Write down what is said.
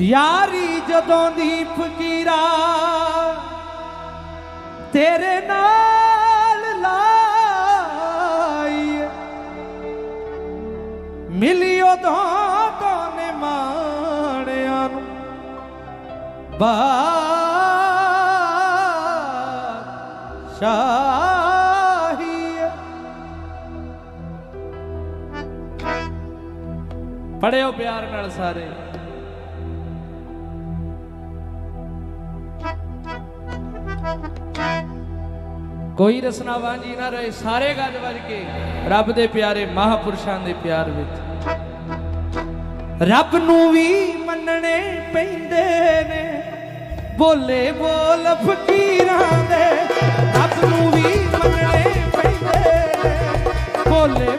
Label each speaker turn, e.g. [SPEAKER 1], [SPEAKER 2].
[SPEAKER 1] ਯਾਰੀ ਜਦੋਂ ਦੀ ਫਕੀਰਾ ਤੇਰੇ ਨਾਲ ਲਾਈ। ਮਿਲੀ ਉਦੋਂ ਕੋਨੇ ਮਾਣਿਆਂ ਨੂੰ? ਬਾਦਸ਼ਾਹੀ। ਪੜਿਓ ਪਿਆਰ ਨਾਲ ਸਾਰੇ। ਕੋਈ ਰਸਨਾ ਵਾਂਝੀ ਨਾ ਰਹੇ, ਸਾਰੇ ਗੱਜ ਵੱਜ ਕੇ ਰੱਬ ਦੇ ਪਿਆਰੇ ਮਹਾਪੁਰਸ਼ਾਂ ਦੇ ਪਿਆਰ ਵਿੱਚ। ਰੱਬ ਨੂੰ ਵੀ ਮੰਨਣੇ ਪੈਂਦੇ ਨੇ, ਬੋਲੇ ਬੋਲ ਫਕੀਰਾਂ ਦੇ। ਰੱਬ ਨੂੰ ਵੀ ਮੰਨਣੇ ਪੈਂਦੇ ਨੇ ਬੋਲੇ